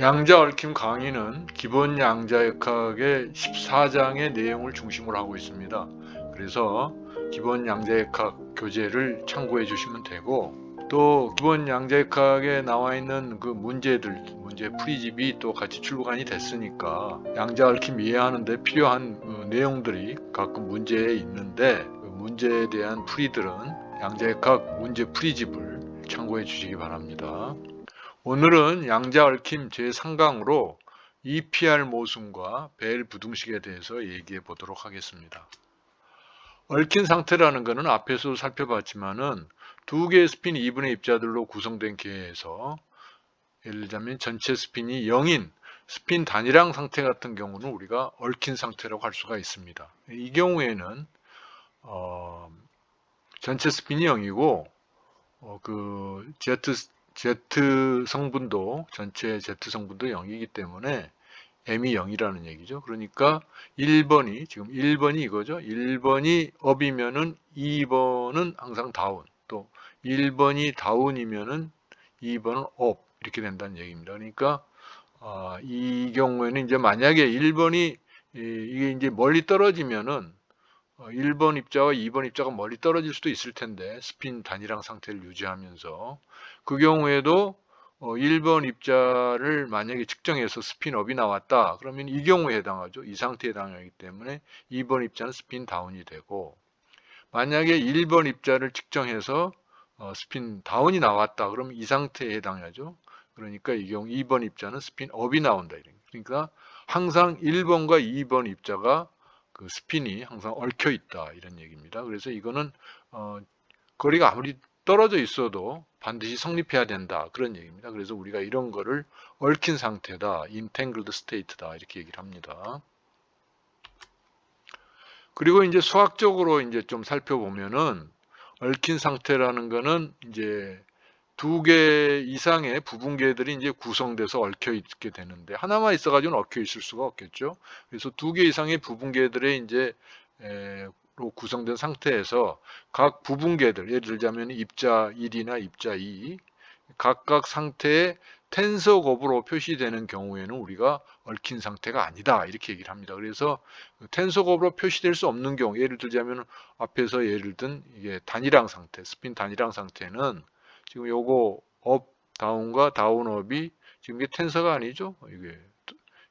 양자 얽힘 강의는 기본 양자역학의 14장의 내용을 중심으로 하고 있습니다. 그래서 기본 양자역학 교재를 참고해 주시면 되고 또 기본 양자역학에 나와 있는 그 문제들 문제 풀이집이 또 같이 출간이 됐으니까 양자 얽힘 이해하는데 필요한 그 내용들이 가끔 문제에 있는데 그 문제에 대한 풀이들은 양자역학 문제 풀이집을 참고해 주시기 바랍니다. 오늘은 양자 얽힘 제3강으로 EPR 모순과 벨 부등식에 대해서 얘기해 보도록 하겠습니다. 얽힌 상태라는 것은 앞에서 살펴봤지만은 두 개의 스핀 2분의 입자들로 구성된 계에서 예를 들자면 전체 스핀이 0인 스핀 단위랑 상태 같은 경우는 우리가 얽힌 상태라고 할 수가 있습니다. 이 경우에는 어, 전체 스핀이 0이고 어, 그 Z Z 성분도 전체 Z 성분도 0이기 때문에 m이 0이라는 얘기죠. 그러니까 1번이 지금 1번이 이거죠. 1번이 업이면은 2번은 항상 다운. 또 1번이 다운이면은 2번은 업 이렇게 된다는 얘기입니다. 그러니까 아, 이 경우에는 이제 만약에 1번이 이게 이제 멀리 떨어지면은 1번 입자와 2번 입자가 멀리 떨어질 수도 있을 텐데 스핀 단위랑 상태를 유지하면서. 그 경우에도 1번 입자를 만약에 측정해서 스핀업이 나왔다. 그러면 이 경우에 해당하죠. 이 상태에 해당하기 때문에 2번 입자는 스핀 다운이 되고. 만약에 1번 입자를 측정해서 스핀 다운이 나왔다. 그러면 이 상태에 해당하죠. 그러니까 이 경우 2번 입자는 스핀 업이 나온다. 그러니까 항상 1번과 2번 입자가 그 스핀이 항상 얽혀 있다 이런 얘기입니다. 그래서 이거는 어, 거리가 아무리 떨어져 있어도 반드시 성립해야 된다 그런 얘기입니다. 그래서 우리가 이런 거를 얽힌 상태다, entangled state다 이렇게 얘기를 합니다. 그리고 이제 수학적으로 이제 좀 살펴보면은 얽힌 상태라는 거는 이제 두 개 이상의 부분계들이 이제 구성돼서 얽혀 있게 되는데 하나만 있어가지고는 얽혀 있을 수가 없겠죠. 그래서 두 개 이상의 부분계들의 이제 로 구성된 상태에서 각 부분계들 예를 들자면 입자 1이나 입자 2 각각 상태의 텐서 곱으로 표시되는 경우에는 우리가 얽힌 상태가 아니다 이렇게 얘기를 합니다. 그래서 텐서 곱으로 표시될 수 없는 경우 예를 들자면 앞에서 예를 든 이게 단위랑 상태 스핀 단위랑 상태는 지금 요거 업 다운과 다운업이 지금 이게 텐서가 아니죠. 이게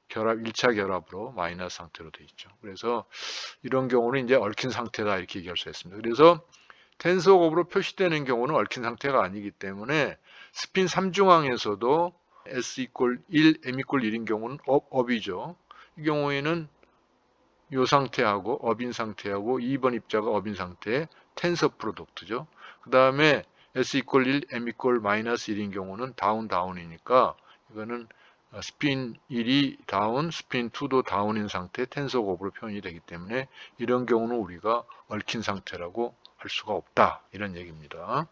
결합 1차 결합으로 마이너스 상태로 되어 있죠. 그래서 이런 경우는 이제 얽힌 상태다 이렇게 얘기할 수 있습니다. 그래서 텐서 곱으로 표시되는 경우는 얽힌 상태가 아니기 때문에 스핀 3중항에서도 S 이퀄 1, M 이퀄 1인 경우는 업, 업이죠. 이 경우에는 이 상태하고 업인 상태하고 2번 입자가 업인 상태의 텐서 프로덕트죠. 그 다음에 S 이퀄 1, M 이퀄 마이너스 1인 경우는 다운 다운이니까 이거는 스핀 1이 다운, 스핀 2도 다운인 상태 텐서 곱으로 표현이 되기 때문에 이런 경우는 우리가 얽힌 상태라고 할 수가 없다. 이런 얘기입니다.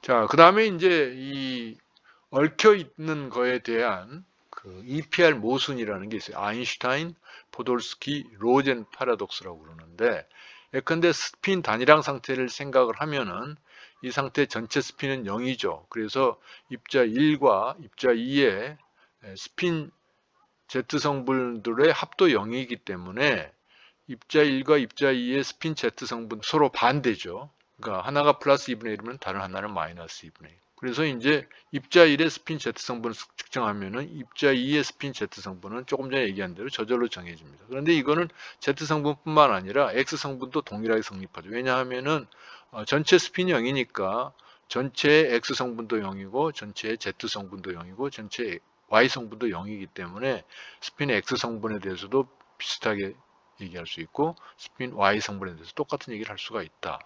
자, 그 다음에 이제 이 얽혀 있는 거에 대한 그 EPR 모순이라는 게 있어요. 아인슈타인, 포돌스키, 로젠 파라독스라고 그러는데 예컨대 스핀 단위랑 상태를 생각을 하면은 이 상태 전체 스핀은 0이죠. 그래서 입자 1과 입자 2의 스핀 Z 성분들의 합도 0이기 때문에 입자 1과 입자 2의 스핀 Z 성분 서로 반대죠. 그러니까 하나가 플러스 2분의 1이면 다른 하나는 마이너스 2분의 1. 그래서 이제 입자 1의 스핀 Z 성분을 측정하면은 입자 2의 스핀 Z 성분은 조금 전에 얘기한 대로 저절로 정해집니다. 그런데 이거는 Z 성분뿐만 아니라 X 성분도 동일하게 성립하죠. 왜냐하면은 어, 전체 스핀이 0이니까 전체 X 성분도 0이고 전체 Z 성분도 0이고 전체 Y 성분도 0이기 때문에 스핀 X 성분에 대해서도 비슷하게 얘기할 수 있고 스핀 Y 성분에 대해서 똑같은 얘기를 할 수가 있다.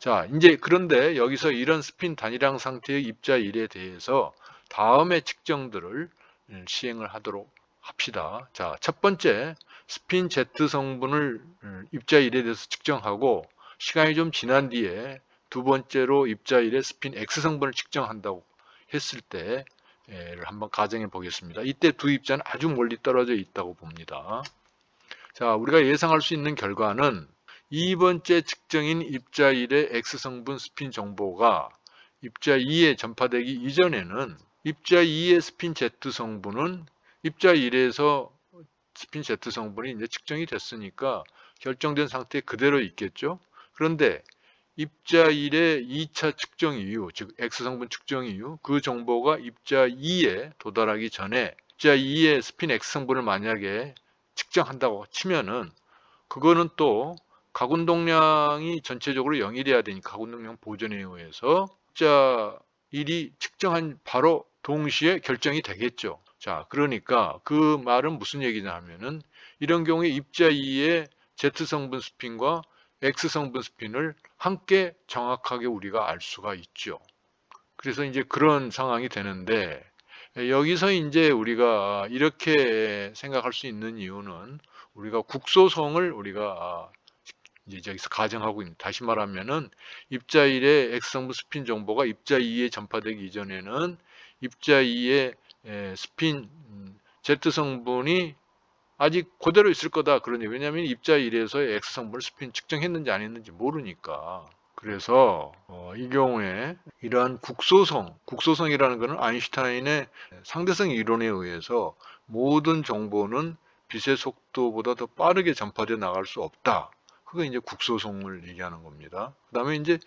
자, 이제 그런데 여기서 이런 스핀 단위량 상태의 입자 1에 대해서 다음의 측정들을 음, 시행을 하도록 합시다. 자, 첫 번째 스핀 Z 성분을 음, 입자 1에 대해서 측정하고 시간이 좀 지난 뒤에 두 번째로 입자 1의 스핀 X 성분을 측정한다고 했을 때를 한번 가정해 보겠습니다. 이때 두 입자는 아주 멀리 떨어져 있다고 봅니다. 자, 우리가 예상할 수 있는 결과는 2번째 측정인 입자 1의 X 성분 스핀 정보가 입자 2에 전파되기 이전에는 입자 2의 스핀 Z 성분은 입자 1에서 스핀 Z 성분이 이제 측정이 됐으니까 결정된 상태에 그대로 있겠죠. 그런데 입자 1의 2차 측정 이후, 즉 X 성분 측정 이후 그 정보가 입자 2에 도달하기 전에 입자 2의 스핀 X 성분을 만약에 측정한다고 치면은 그거는 또 가군동량이 전체적으로 0이 돼야 되니까 가군동량 보존에 의해서 입자 1이 측정한 바로 동시에 결정이 되겠죠. 자, 그러니까 그 말은 무슨 얘기냐 하면은 이런 경우에 입자 2의 Z 성분 스핀과 X 성분 스핀을 함께 정확하게 우리가 알 수가 있죠. 그래서 이제 그런 상황이 되는데 여기서 이제 우리가 이렇게 생각할 수 있는 이유는 우리가 국소성을 우리가 이제 여기서 가정하고 있는 다시 말하면은 입자 1의 X성분 스핀 정보가 입자 2에 전파되기 이전에는 입자 2의 스핀 음, Z 성분이 아직 그대로 있을 거다 그러니 왜냐하면 입자 1에서 X 성분을 스핀 측정했는지 안 했는지 모르니까 그래서 어, 이 경우에 이러한 국소성, 국소성이라는 것은 아인슈타인의 상대성 이론에 의해서 모든 정보는 빛의 속도보다 더 빠르게 전파돼 나갈 수 없다. 그게 이제 국소성을 얘기하는 겁니다. 그 다음에 이제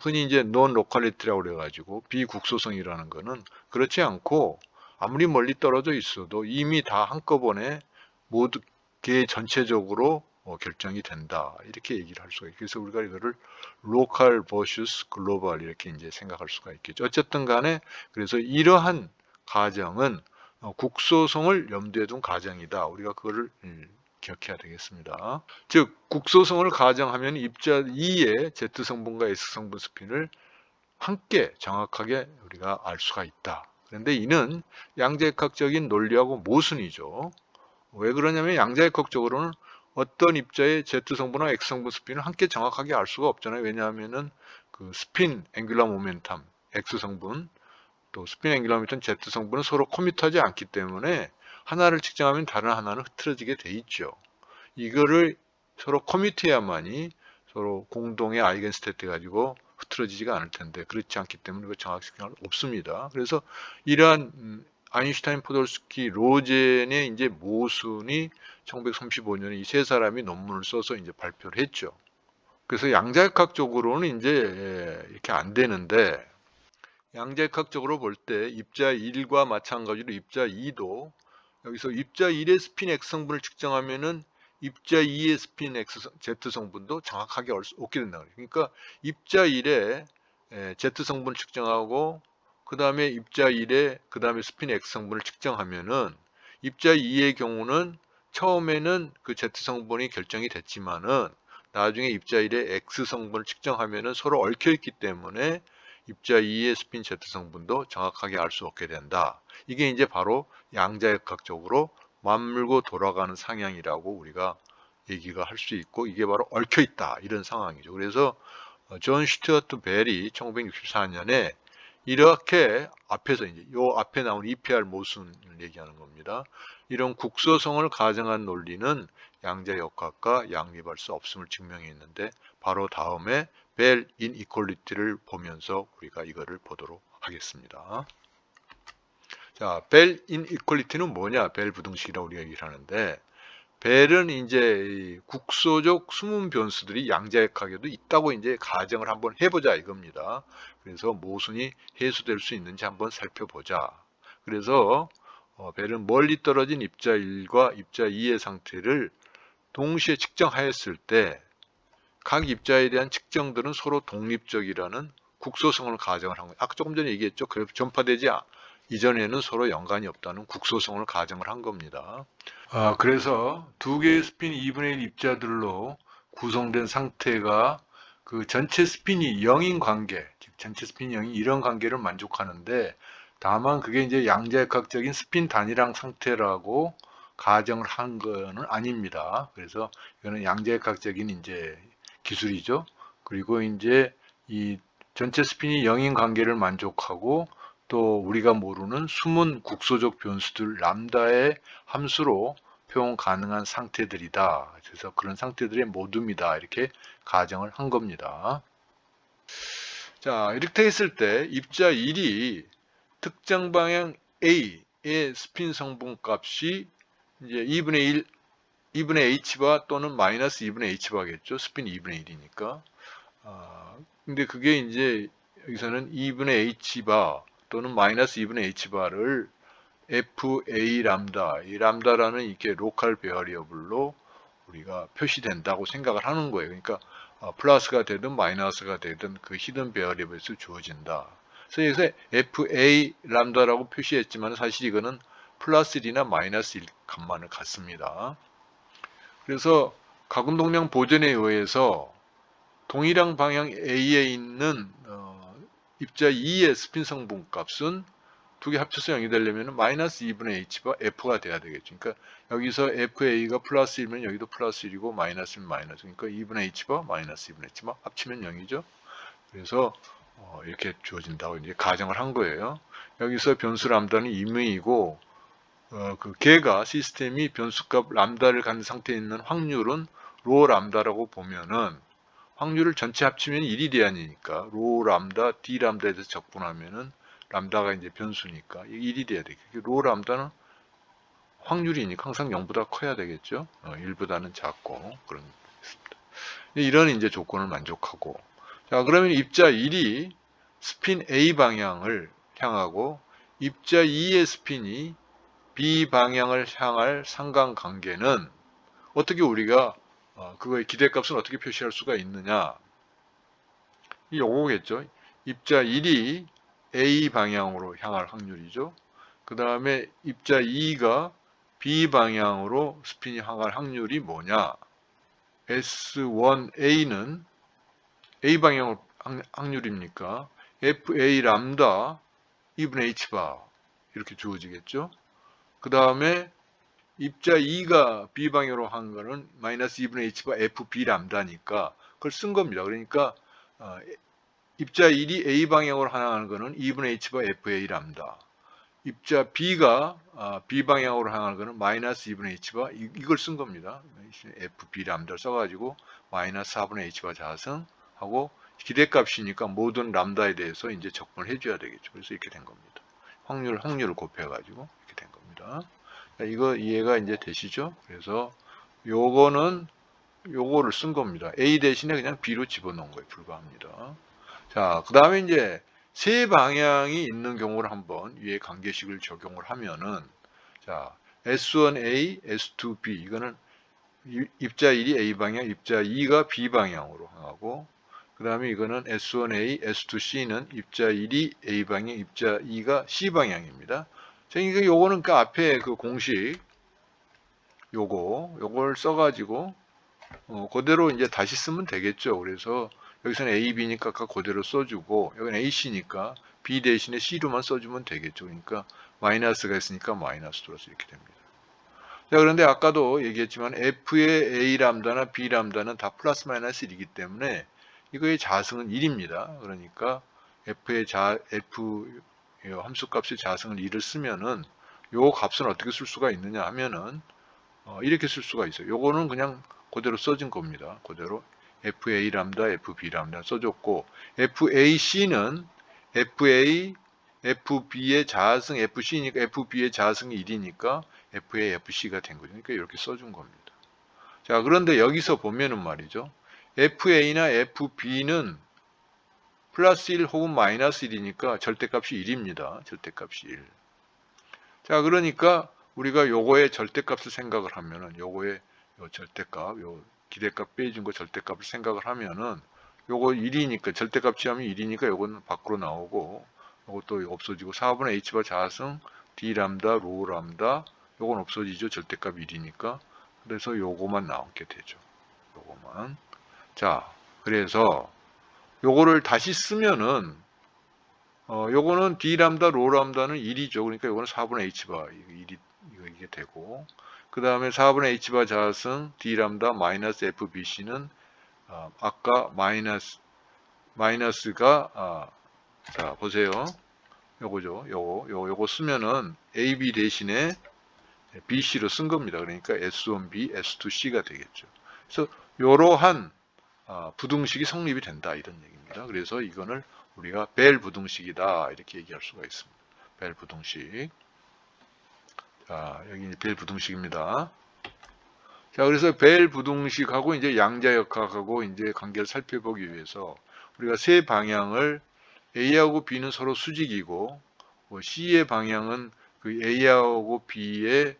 흔히 이제 논 로컬리티라고 그래가지고 비국소성이라는 거는 그렇지 않고 아무리 멀리 떨어져 있어도 이미 다 한꺼번에 모두 개 전체적으로 어, 결정이 된다 이렇게 얘기를 할 수가 있고 그래서 우리가 이거를 로컬 버슈스 글로벌 이렇게 이제 생각할 수가 있겠죠. 어쨌든 간에 그래서 이러한 가정은 어, 국소성을 염두에 둔 가정이다. 우리가 그거를 음, 기억해야 되겠습니다. 즉 국소성을 가정하면 입자 2의 Z 성분과 S 성분 스핀을 함께 정확하게 우리가 알 수가 있다. 그런데 이는 양자역학적인 논리하고 모순이죠. 왜 그러냐면 양자역학적으로는 어떤 입자의 Z 성분과 X 성분 스핀을 함께 정확하게 알 수가 없잖아요. 왜냐하면은 그 스핀 앵귤러 모멘텀 X 성분 또 스핀 앵귤러 모멘텀 Z 성분은 서로 커뮤트하지 않기 때문에 하나를 측정하면 다른 하나는 흐트러지게 돼 있죠. 이거를 서로 커뮤트해야만이 서로 공동의 아이겐스테트 가지고 흐트러지지가 않을 텐데 그렇지 않기 때문에 그 측정할 없습니다. 그래서 이러한 음, 아인슈타인, 포돌스키, 로젠의 이제 모순이 1935년에 이 세 사람이 논문을 써서 이제 발표를 했죠. 그래서 양자역학적으로는 이제 예, 이렇게 안 되는데 양자역학적으로 볼 때 입자 1과 마찬가지로 입자 2도 여기서 입자 1의 스핀 X 성분을 측정하면은 입자 2의 스핀 X Z 성분도 정확하게 얻게 된다. 그러니까 입자 1의 Z 성분을 측정하고 그 다음에 입자 1에 그 다음에 스핀 X 성분을 측정하면은 입자 2의 경우는 처음에는 그 Z 성분이 결정이 됐지만은 나중에 입자 1의 X 성분을 측정하면은 서로 얽혀 있기 때문에 입자 2의 스핀 Z 성분도 정확하게 알 수 없게 된다. 이게 이제 바로 양자역학적으로 맞물고 돌아가는 상향이라고 우리가 얘기가 할 수 있고 이게 바로 얽혀 있다 이런 상황이죠. 그래서 어, 존 슈튜어트 벨이 1964년에 이렇게 앞에서 이제 요 앞에 나온 EPR 모순을 얘기하는 겁니다. 이런 국소성을 가정한 논리는 양자 역학과 양립할 수 없음을 증명했는데 바로 다음에 벨 인이퀄리티를 보면서 우리가 이거를 보도록 하겠습니다. 자, 벨 인이퀄리티는 뭐냐? 벨 부등식이라고 우리가 얘기를 하는데 벨은 이제 국소적 숨은 변수들이 양자역학에도 있다고 이제 가정을 한번 해보자 이겁니다. 그래서 모순이 해소될 수 있는지 한번 살펴보자. 그래서 어, 벨은 멀리 떨어진 입자 1과 입자 2의 상태를 동시에 측정하였을 때 각 입자에 대한 측정들은 서로 독립적이라는 국소성을 가정을 한 거예요. 아까 조금 전에 얘기했죠. 그 전파되지 이전에는 서로 연관이 없다는 국소성을 가정을 한 겁니다. 아, 그래서 두 개의 스핀 2분의 1 입자들로 구성된 상태가 그 전체 스핀이 0인 관계, 즉 전체 스핀이 0인 이런 관계를 만족하는데 다만 그게 이제 양자역학적인 스핀 단위랑 상태라고 가정을 한 거는 아닙니다. 그래서 이거는 양자역학적인 이제 기술이죠. 그리고 이제 이 전체 스핀이 0인 관계를 만족하고 또 우리가 모르는 숨은 국소적 변수들 람다의 함수로 표현 가능한 상태들이다. 그래서 그런 상태들의 모둠이다. 이렇게 가정을 한 겁니다. 자, 이렇게 했을 때 입자 1이 특정 방향 A의 스핀 성분 값이 이제 2분의 1, 2분의 h바 또는 마이너스 2분의 h바겠죠. 스핀 2분의 1이니까. 아, 근데 그게 이제 여기서는 2분의 h바 또는 마이너스 2분의 h바를 fa 람다, 이 람다라는 이게 로컬 베어리어블로 우리가 표시된다고 생각을 하는 거예요. 그러니까 어, 플러스가 되든 마이너스가 되든 그 히든 베어리어블에서 주어진다. 그래서 fa 람다라고 표시했지만 사실 이거는 플러스 1이나 마이너스 1 값만을 갖습니다. 그래서 가군동량 보존에 의해서 동일한 방향 A에 있는 어, 입자 2의 스핀 성분 값은 두 개 합쳐서 0이 되려면 마이너스 2분의 h가 f가 돼야 되겠죠. 그러니까 여기서 fa가 플러스 1이면 여기도 플러스 1이고 마이너스 1면 마이너스 그러니까 2분의 h가 마이너스 2분의 h가 합치면 0이죠. 그래서 어, 이렇게 주어진다고 이제 가정을 한 거예요. 여기서 변수 람다는 임의이고 어, 그 개가 시스템이 변수값 람다를 갖는 상태에 있는 확률은 로 람다라고 보면은 확률을 전체 합치면 1이 돼야니까 로 람다 d 람다에 대해서 적분하면은 람다가 이제 변수니까 1이 돼야 되겠죠. 로 람다는 확률이니까 항상 0보다 커야 되겠죠. 어, 1보다는 작고 그런 있습니다. 이런 이제 조건을 만족하고 자 그러면 입자 1이 스핀 A 방향을 향하고 입자 2의 스핀이 B 방향을 향할 상관관계는 어떻게 우리가 어, 그거의 기대값은 어떻게 표시할 수가 있느냐 이 요거겠죠. 입자 1이 A 방향으로 향할 확률이죠. 그 다음에 입자 2가 B 방향으로 스핀이 향할 확률이 뭐냐? S1A는 A 방향 확률입니까? FA 람다 2분의 H바 이렇게 주어지겠죠. 그 다음에 입자 2가 B 방향으로 한 거는 마이너스 2분의 H바 FB 람다니까 그걸 쓴 겁니다. 그러니까 어, 입자 1이 A 방향으로 향하는 것은 2분의 H바 FA 람다. 입자 B가 아, B 방향으로 향하는 것은 마이너스 2분의 H바 이걸 쓴 겁니다. FB 람다를 써가지고 마이너스 4분의 H바 자승하고 기대값이니까 모든 람다에 대해서 이제 적분을 해줘야 되겠죠. 그래서 이렇게 된 겁니다. 확률, 확률을 곱해가지고 이렇게 된 겁니다. 이거 이해가 이제 되시죠? 그래서 요거는 요거를 쓴 겁니다. A 대신에 그냥 B로 집어넣은 거에 불과합니다. 자, 그 다음에 이제 세 방향이 있는 경우를 한번 위에 관계식을 적용을 하면은 자, S1A, S2B 이거는 입자 1이 A 방향, 입자 2가 B 방향으로 향하고 그 다음에 이거는 S1A, S2C는 입자 1이 A 방향, 입자 2가 C 방향입니다. 자, 이거 요거는 그 앞에 그 공식 요거 요걸 써가지고 어, 그대로 이제 다시 쓰면 되겠죠. 그래서 여기서는 A, B니까 아까 그대로 써주고 여기는 A, C니까 B 대신에 C로만 써주면 되겠죠. 그러니까 마이너스가 있으니까 마이너스 들어서 이렇게 됩니다. 자 그런데 아까도 얘기했지만 F의 A 람다나 B 람다는 다 플러스 마이너스 1이기 때문에 이거의 자승은 1입니다. 그러니까 F의 자 F 함수값의 자승을 1을 쓰면은 요 값은 어떻게 쓸 수가 있느냐 하면은 어, 이렇게 쓸 수가 있어요. 요거는 그냥 그대로 써진 겁니다. 그대로 FA 람다, FB 람다 써줬고 FAC는 FA, FB의 자승 FC니까 FB의 자승이 1이니까 FA, FC가 된 거죠. 그러니까 이렇게 써준 겁니다. 자, 그런데 여기서 보면은 말이죠. FA나 FB는 플러스 1 혹은 마이너스 1이니까 절대값이 1입니다. 절대값이 1. 자, 그러니까 우리가 요거의 절대값을 생각을 하면은 요거의 요 절대값, 요 기대값 빼준 거 절대값을 생각을 하면은 요거 1이니까 절대값 취하면 1이니까 요거는 밖으로 나오고 요것도 없어지고 4분의 h바 자승 d 람다 로 람다 요건 없어지죠 절대값 1이니까 그래서 요거만 나오게 되죠 요거만 자 그래서 요거를 다시 쓰면은 어 요거는 d 람다 로 람다는 1이죠. 그러니까 요거는 4분의 h바 1이 이거 이게 되고. 그 다음에 4분의 h바 자승 d 람다 마이너스 fbc는 어, 아까 마이너스 마이너스가 아, 자 보세요. 요거죠. 요거 요거, 요거 쓰면은 ab 대신에 bc로 쓴 겁니다. 그러니까 s1b s2c가 되겠죠. 그래서 이러한 아, 부등식이 성립이 된다 이런 얘기입니다 그래서 이거를 우리가 벨 부등식이다 이렇게 얘기할 수가 있습니다 벨 부등식. 자, 여기 벨 부등식입니다. 자, 그래서 벨 부등식하고 이제 양자역학하고 이제 관계를 살펴보기 위해서 우리가 세 방향을 A하고 B는 서로 수직이고 뭐 C의 방향은 그 A하고 B의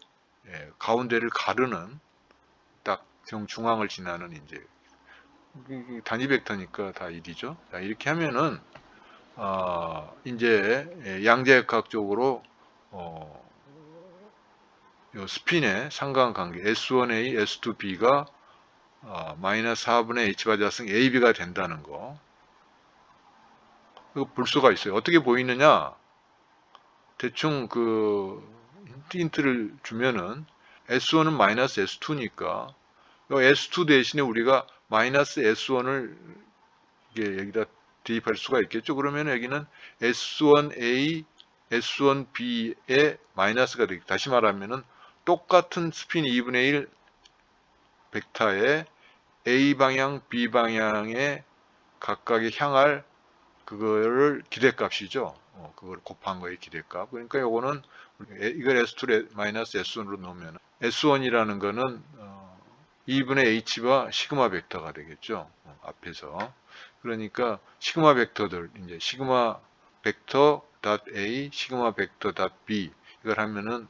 예, 가운데를 가르는 딱정 중앙을 지나는 이제 단위 벡터니까 다 일이죠. 자, 이렇게 하면은 어, 이제 예, 양자역학적으로 어, 요 스핀의 상관관계 S1A, S2B가 어, 마이너스 4분의 H바 자승 AB가 된다는 거. 이거 볼 수가 있어요. 어떻게 보이느냐? 대충 그 힌트를 주면은 S1은 마이너스 S2니까 요 S2 대신에 우리가 마이너스 S1을 이게 여기다 대입할 수가 있겠죠. 그러면 여기는 S1A, S1B의 마이너스가 되겠 다시 말하면은 똑같은 스핀 2분의 1 벡터의 A 방향, B 방향에 각각의 향할 그거를 기대값이죠. 어, 그걸 곱한 거의 기대값. 그러니까 요거는 이걸 S2 마이너스 S1으로 놓으면 S1이라는 거는 어, 2분의 H와 시그마 벡터가 되겠죠. 어, 앞에서. 그러니까 시그마 벡터들 이제 시그마 벡터 닷 A, 시그마 벡터 닷 B 이걸 하면은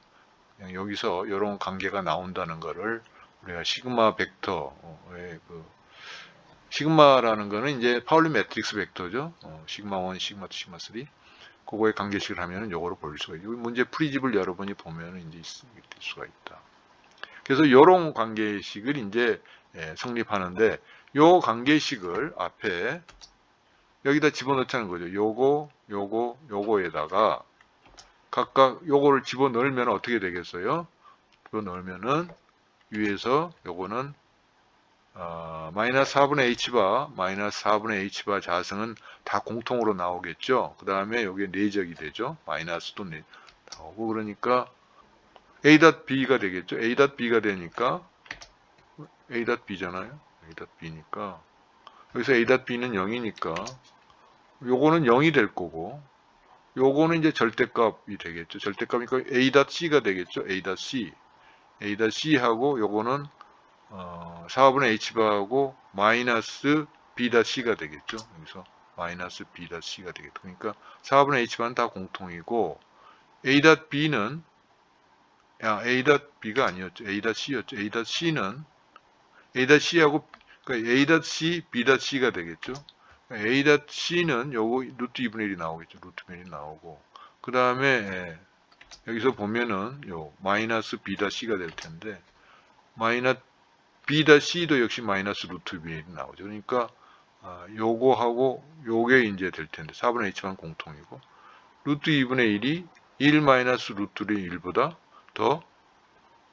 여기서 이런 관계가 나온다는 거를 우리가 시그마 벡터의 그 시그마라는 거는 이제 파울리 매트릭스 벡터죠. 어, 시그마 1, 시그마 2, 시그마 3. 그거의 관계식을 하면은 요거를 볼 수가 있고 문제 풀이집을 여러분이 보면은 이제 있- 될 수가 있다. 그래서 요런 관계식을 이제 예, 성립하는데 요 관계식을 앞에 여기다 집어넣자는 거죠. 요거, 요거, 요거에다가 각각 요거를 집어넣으면 어떻게 되겠어요? 집어넣으면은 위에서 요거는 어, 마이너스 4분의 h바, 마이너스 4분의 h바 자승은 다 공통으로 나오겠죠. 그 다음에 여기에 내적이 되죠. 마이너스도 내, 나오고 그러니까 a.b가 되겠죠. a.b가 되니까 a.b잖아요. a.b니까 여기서 a.b는 0이니까 요거는 0이 될 거고 요거는 이제 절대값이 되겠죠. 절대값이니까 a.c가 되겠죠. a.c a.c하고 요거는 어, 4분의 h바하고 마이너스 b.c가 되겠죠. 여기서 마이너스 b.c가 되겠죠. 그러니까 4분의 h바는 다 공통이고 a.b는 야, a.b가 아니었죠. a.c였죠. a.c는 a.c하고 그러니까 a.c, b.c가 되겠죠. a.c는 요거 루트 2분의 1이 나오겠죠. 루트 1이 나오고 그 다음에 여기서 보면은 요 마이너스 b.c가 될 텐데 마이너스 b.c도 역시 마이너스 루트 2분의 1이 나오죠. 그러니까 아, 요거하고 요게 이제 될 텐데 4분의 h만 공통이고 루트 2분의 1이 1 마이너스 루트 1보다 더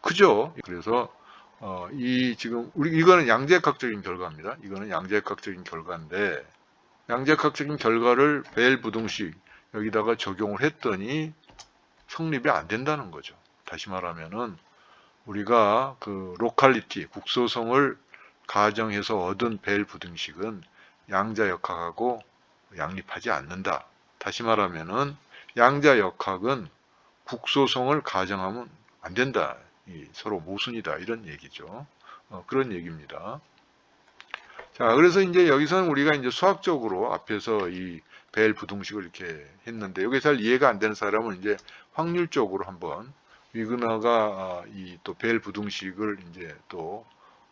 크죠. 그래서 어, 이 지금 우리 이거는 양자역학적인 결과입니다. 이거는 양자역학적인 결과인데 양자역학적인 결과를 벨 부등식 여기다가 적용을 했더니 성립이 안 된다는 거죠. 다시 말하면은 우리가 그 로컬리티 국소성을 가정해서 얻은 벨 부등식은 양자 역학하고 양립하지 않는다. 다시 말하면은 양자 역학은 국소성을 가정하면 안 된다. 이 서로 모순이다. 이런 얘기죠. 어, 그런 얘기입니다. 자, 그래서 이제 여기서는 우리가 이제 수학적으로 앞에서 이 벨 부등식을 이렇게 했는데 여기 잘 이해가 안 되는 사람은 이제 확률적으로 한번 위그너가 이 또 벨 부등식을 이제 또,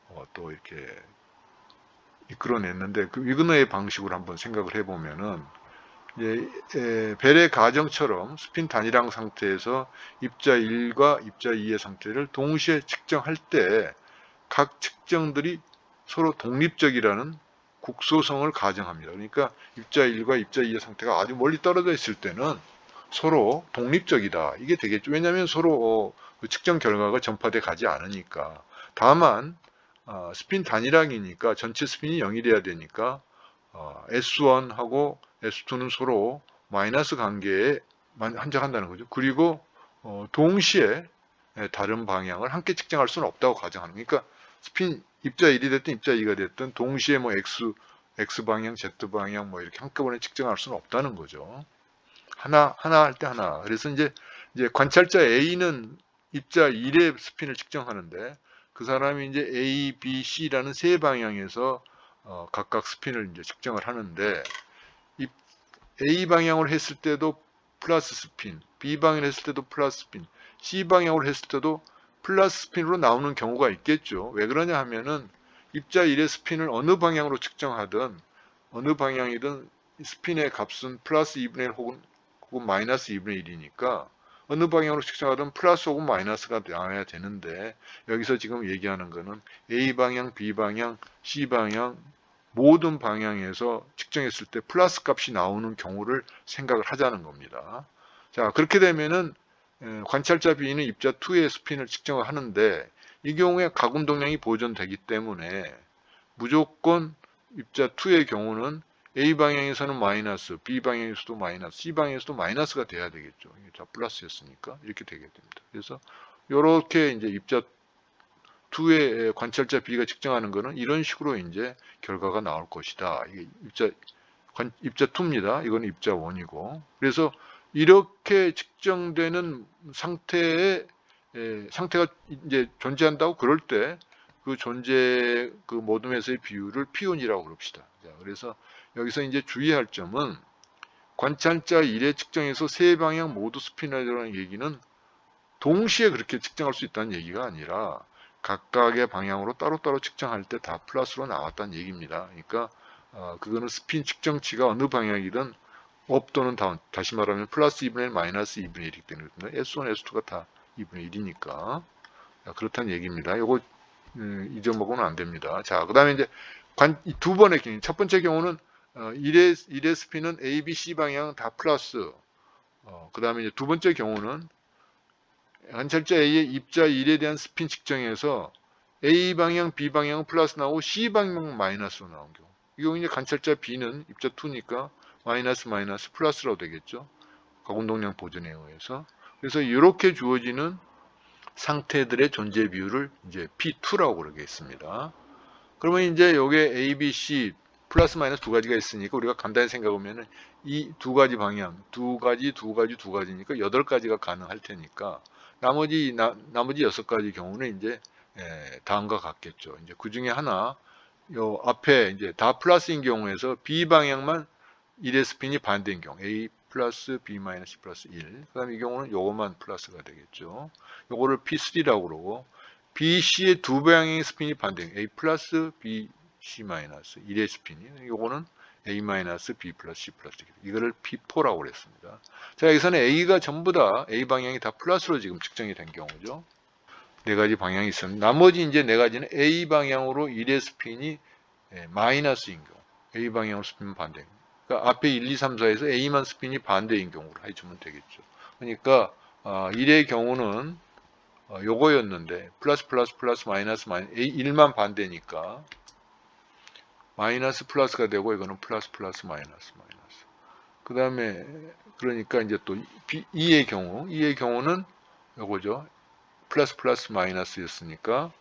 어, 또 이렇게 이끌어냈는데 그 위그너의 방식으로 한번 생각을 해보면은 이제 에, 벨의 가정처럼 스핀 단위랑 상태에서 입자 1과 입자 2의 상태를 동시에 측정할 때 각 측정들이 서로 독립적이라는 국소성을 가정합니다. 그러니까 입자 1과 입자 2의 상태가 아주 멀리 떨어져 있을 때는 서로 독립적이다. 이게 되겠죠. 왜냐하면 서로 그 측정 결과가 전파돼 가지 않으니까. 다만 어, 스핀 단위랑이니까 전체 스핀이 0이 돼야 되니까 어, S1하고 S2는 서로 마이너스 관계에 한정한다는 거죠. 그리고 어, 동시에 다른 방향을 함께 측정할 수는 없다고 가정하는 거니까 그러니까 스핀 입자 1이 됐든 입자 2가 됐든 동시에 뭐 X, X 방향, Z 방향 뭐 이렇게 한꺼번에 측정할 수는 없다는 거죠. 하나 하나 할 때 하나. 그래서 이제 이제 관찰자 A는 입자 1의 스핀을 측정하는데 그 사람이 이제 A, B, C라는 세 방향에서 어, 각각 스핀을 이제 측정을 하는데 이 A 방향으로 했을 때도 플러스 스핀, B 방향으로 했을 때도 플러스 스핀, C 방향으로 했을 때도 플러스 스핀으로 나오는 경우가 있겠죠. 왜 그러냐 하면은 입자 1의 스핀을 어느 방향으로 측정하든 어느 방향이든 스핀의 값은 플러스 2분의 1 혹은, 혹은 마이너스 2분의 1이니까 어느 방향으로 측정하든 플러스 혹은 마이너스가 나와야 되는데 여기서 지금 얘기하는 거는 A 방향, B 방향, C 방향 모든 방향에서 측정했을 때 플러스 값이 나오는 경우를 생각을 하자는 겁니다. 자 그렇게 되면은 에, 관찰자 B는 입자 2의 스핀을 측정을 하는데 이 경우에 가군 동량이 보존되기 때문에 무조건 입자 2의 경우는 A 방향에서는 마이너스, B 방향에서도 마이너스, C 방향에서도 마이너스가 돼야 되겠죠. 다 플러스였으니까 이렇게 되게 됩니다. 그래서 이렇게 이제 입자 2의 관찰자 B가 측정하는 거는 이런 식으로 이제 결과가 나올 것이다. 이게 입자 관, 입자 2입니다. 이건 입자 1이고. 그래서 이렇게 측정되는 상태의 에, 상태가 이제 존재한다고 그럴 때 그 존재 그 모둠에서의 비율을 피온이라고 그럽시다. 자, 그래서 여기서 이제 주의할 점은 관찰자 1의 측정에서 세 방향 모두 스피너라는 얘기는 동시에 그렇게 측정할 수 있다는 얘기가 아니라 각각의 방향으로 따로따로 측정할 때 다 플러스로 나왔다는 얘기입니다. 그러니까 어, 그거는 스핀 측정치가 어느 방향이든 업 또는 다운 다시 말하면 플러스 2분의 1 마이너스 2분의 1이기 때문에 S1, S2가 다 2분의 1이니까 그렇다는 얘기입니다. 이거 음, 잊어먹으면 안 됩니다. 자, 그 다음에 이제 관, 두 번의 경우, 첫 번째 경우는 어, 1의, 1의 스피는 A, B, C 방향 다 플러스. 어, 그 다음에 이제 두 번째 경우는 관찰자 A의 입자 1에 대한 스핀 측정에서 A 방향, B 방향 플러스 나오고 C 방향 마이너스로 나온 경우. 이 경우 이제 관찰자 B는 입자 2니까 마이너스 마이너스 플러스로 되겠죠. 가운동량 보존에 의해서. 그래서 이렇게 주어지는 상태들의 존재 비율을 이제 P2라고 그러겠습니다. 그러면 이제 요게 A, B, C 플러스 마이너스 두 가지가 있으니까 우리가 간단히 생각하면은 이 두 가지 방향, 두 가지, 두 가지, 두 가지니까 여덟 가지가 가능할 테니까 나머지 나, 나머지 여섯 가지 경우는 이제 에, 다음과 같겠죠. 이제 그 중에 하나 요 앞에 이제 다 플러스인 경우에서 B 방향만 1의 스핀이 반대인 경우 A 플러스 B 마이너스 플러스 1. 그 다음에 이 경우는 요것만 플러스가 되겠죠. 요거를 P3라고 그러고 B, C의 두 방향의 스핀이 반대인 A 플러스 B, C 마이너스 1의 스핀이 요거는 A 마이너스 B 플러스 C 플러스 이거를 P4라고 그랬습니다. 자 여기서는 A가 전부 다 A 방향이 다 플러스로 지금 측정이 된 경우죠. 네 가지 방향이 있습니다. 나머지 이제 네 가지는 A 방향으로 1의 스핀이 예, 마이너스인 경우 A 방향으로 스핀 반대 그러니까 앞에 1, 2, 3, 4에서 A만 스핀이 반대인 경우로 해주면 되겠죠. 그러니까 어, 1의 경우는 어, 요거였는데 플러스 플러스 플러스 마이너스 마이너스 A 1만 반대니까 마이너스 플러스가 되고 이거는 플러스 플러스 마이너스 마이너스. 그 다음에 그러니까 이제 또 2의 경우 2의 경우는 요거죠. 플러스 플러스 마이너스였으니까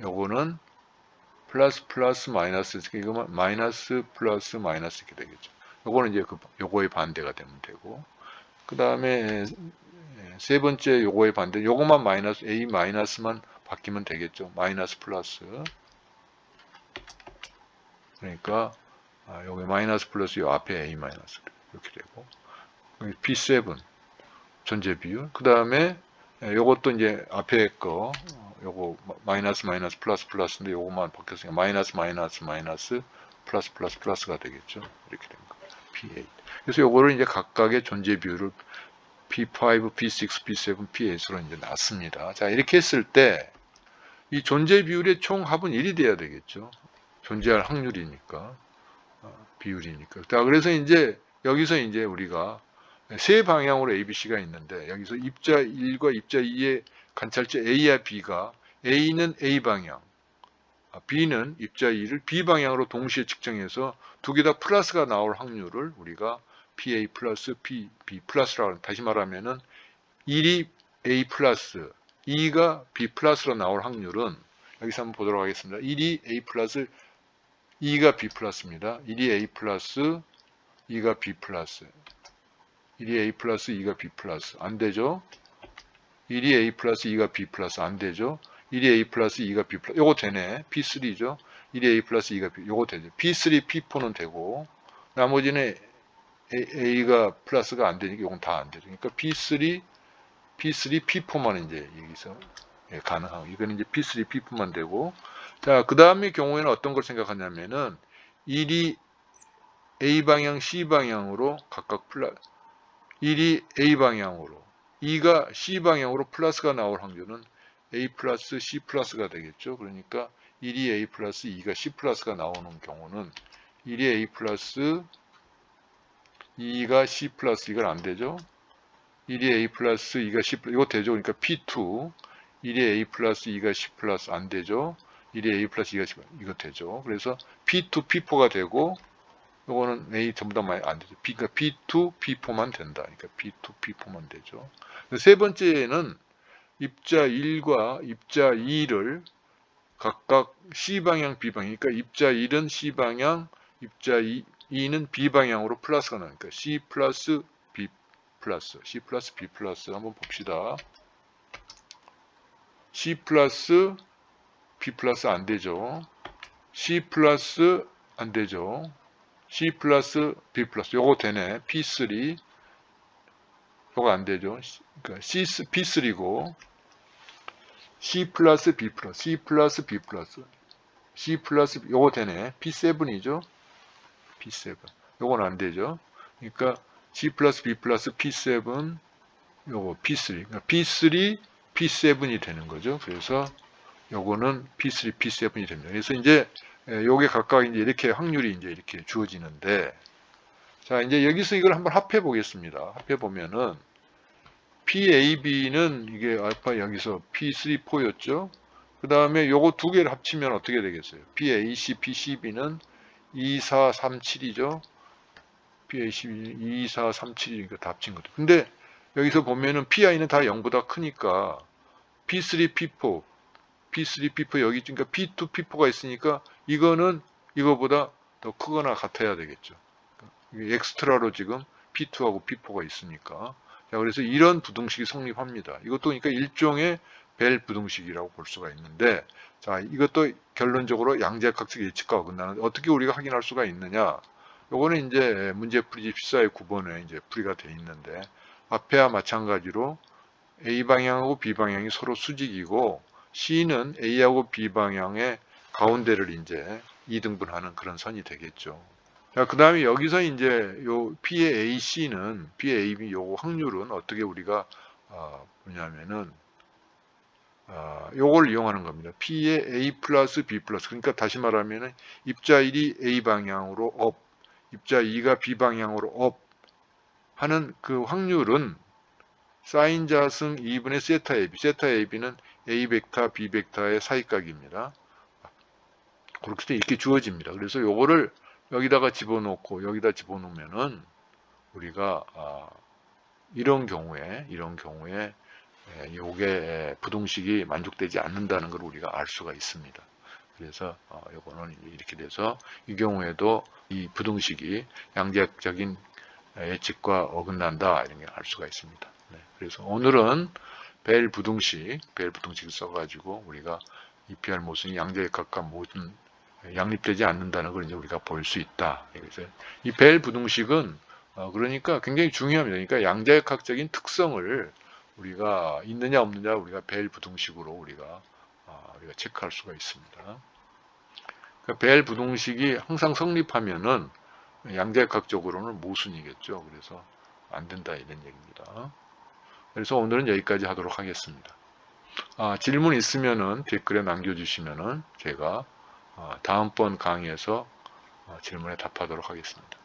요거는 플러스 플러스 마이너스 이거 마이너스 플러스 마이너스 이렇게 되겠죠. 요거는 이제 그 요거의 반대가 되면 되고 그 다음에 세 번째 요거의 반대 요거만 마이너스 a 마이너스만 바뀌면 되겠죠. 마이너스 플러스 그러니까 아, 여기 마이너스 플러스 요 앞에 a 마이너스 이렇게 되고. p7 전제 비율. 그 다음에 요것도 이제 앞에 거 요거 마이너스 마이너스 플러스 플러스인데 요것만 바뀌었으니까 마이너스 마이너스 마이너스 플러스 플러스 플러스가 되겠죠? 이렇게 된 거. P8 그래서 요거를 이제 각각의 존재 비율을 P5, P6, P7, P8으로 이제 놨습니다. 자 이렇게 했을 때 이 존재 비율의 총 합은 1이 돼야 되겠죠 존재할 확률이니까 어, 비율이니까. 자, 그래서 이제 여기서 이제 우리가 세 방향으로 ABC가 있는데 여기서 입자 1과 입자 2의 관찰자 A와 B가 A는 A 방향, 아, B는 입자 2를 B 방향으로 동시에 측정해서 두 개 다 플러스가 나올 확률을 우리가 PA 플러스 P, B 플러스라고 다시 말하면은 1이 A 플러스 2가 B 플러스로 나올 확률은 여기서 한번 보도록 하겠습니다. 1이 A 플러스 2가 B 플러스입니다. 1이 A 플러스 2가 B 플러스 1이 A 플러스 2가 B 플러스 안 되죠? 1이 A 플러스 2가 B 플러스 안 되죠? 1이 A 플러스 2가 B 플러스 요거 되네. P3죠. 1이 A 플러스 2가 B 요거 되죠. P3, P4는 되고 나머지는 A, 가 플러스가 안 되니까 이건 다 안 되죠. 그러니까 P3, P3, P4만 이제 여기서 예, 가능하고 이거는 이제 P3, P4만 되고 자, 그 다음의 경우에는 어떤 걸 생각하냐면은 1이 A 방향, C 방향으로 각각 플러 1이 A 방향으로 2가 C 방향으로 플러스가 나올 확률은 A 플러스 C 플러스가 되겠죠. 그러니까 1이 A 플러스 2가 C 플러스가 나오는 경우는 1이 A 플러스 2가 C 플러스 이건 안 되죠. 1이 A 플러스 2가 C 플러스 이거 되죠. 그러니까 P2 1이 A 플러스 2가 C 플러스 안 되죠. 1이 A 플러스 2가 C 플러스 이거 되죠. 그래서 P2 P4가 되고 요거는 A 전부 다 많이 안 되죠. B, 그러니까 P2 P4만 된다. 그러니까 P2 P4만 되죠. 세 번째는 입자 1과 입자 2를 각각 C 방향, B 방향. 그러니까 입자 1은 C 방향, 입자 2, 2는 B 방향으로 플러스가 나니까 C 플러스 B 플러스, C 플러스 B 플러스 한번 봅시다. C 플러스 B 플러스 안 되죠. C 플러스 안 되죠. C 플러스 B 플러스 요거 되네. P3 요거 안 되죠. 그러니까 C, P3고 C 플러스 B 플러스 C 플러스 B 플러스 C 플러스 요거 되네. P7이죠. P7 요건 안 되죠. 그러니까 C 플러스 B 플러스 P7 요거 P3 그러니까 P3 P7이 되는 거죠. 그래서 요거는 P3 P7이 됩니다. 그래서 이제 요게 각각 이제 이렇게 확률이 이제 이렇게 주어지는데 자 이제 여기서 이걸 한번 합해 보겠습니다. 합해 보면은 PAB는 이게 알파 여기서 P3, 4였죠. 그 다음에 요거 두 개를 합치면 어떻게 되겠어요? PAC, PCB는 2, 4, 3, 7이죠. PACB는 2, 4, 3, 7이니까 다 합친 거죠. 근데 여기서 보면은 PI는 다 0보다 크니까 P3, P4, P3, P4 여기 그러니까 P2, P4가 있으니까 이거는 이거보다 더 크거나 같아야 되겠죠. 엑스트라로 지금 P2하고 P4가 있으니까. 자, 그래서 이런 부등식이 성립합니다. 이것도 그러니까 일종의 벨 부등식이라고 볼 수가 있는데, 자, 이것도 결론적으로 양자역학적 예측과 어긋나는 어떻게 우리가 확인할 수가 있느냐? 요거는 이제 문제풀이 14의 9번에 이제 풀이가 돼 있는데, 앞에와 마찬가지로 A 방향하고 B 방향이 서로 수직이고, C는 A하고 B 방향의 가운데를 이제 이등분하는 그런 선이 되겠죠. 자, 그 다음에 여기서 이제 요 P의 AC는 P의 AB 요 확률은 어떻게 우리가 어, 뭐냐면은 어, 요걸 이용하는 겁니다. P의 A 플러스 B 플러스 그러니까 다시 말하면은 입자 1이 A 방향으로 업, 입자 2가 B 방향으로 업 하는 그 확률은 사인 자승 2분의 세타 AB, 세타 AB는 A 벡터, B 벡터의 사이각입니다. 그렇게 이렇게 주어집니다. 그래서 요거를 여기다가 집어넣고 여기다 집어넣으면은 우리가 아, 이런 경우에 이런 경우에 요게 부동식이 만족되지 않는다는 걸 우리가 알 수가 있습니다. 그래서 어, 요거는 이렇게 돼서 이 경우에도 이 부등식이 양자적인 예측과 어긋난다 이런 게알 수가 있습니다. 네, 그래서 오늘은 벨 부등식, 벨 부등식을 써가지고 우리가 EPR 모순이 양자역학과 모든 양립되지 않는다는 걸 이제 우리가 볼 수 있다. 그래서 이 벨 부등식은 어 그러니까 굉장히 중요합니다. 그러니까 양자역학적인 특성을 우리가 있느냐 없느냐 우리가 벨 부등식으로 우리가 어 우리가 체크할 수가 있습니다. 그러니까 벨 부등식이 항상 성립하면은 양자역학적으로는 모순이겠죠. 그래서 안 된다 이런 얘기입니다. 그래서 오늘은 여기까지 하도록 하겠습니다. 아, 질문 있으면은 댓글에 남겨주시면은 제가 어, 다음번 강의에서 어, 질문에 답하도록 하겠습니다.